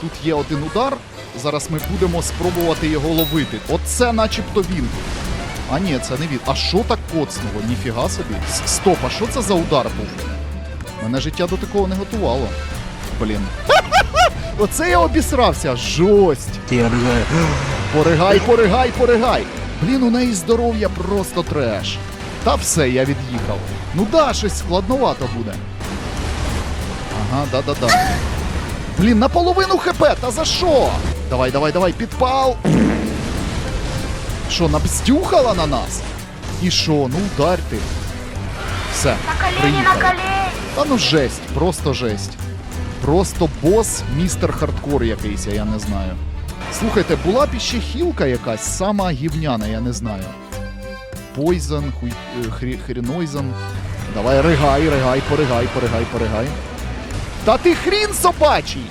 Тут є один удар. Зараз ми будемо спробувати його ловити. Оце начебто він. А ні, це не він. А що так коцнуло? Ніфіга собі. Стоп, а що це за удар був? Мене життя до такого не готувало. Блін. Оце я обісрався. Жость. Поригай, поригай, поригай. Блін, у неї здоров'я просто треш. Та все, я від'їхав. Ну да, щось складновато буде. Ага, да-да-да. Блін, наполовину хп, та за що? Давай, давай, давай, підпал. Що, набздюхала на нас? І що, ну ударь ти. Все, На приїхали. на колени. Та ну жесть, просто жесть. Просто бос, містер хардкор якийсь, я не знаю. Слухайте, була б іще хілка якась, сама гівняна, я не знаю. Пойзен, хуй, е, хрі, хрінойзен. Давай ригай, ригай, поригай, поригай, поригай. Та ти хрін собачий!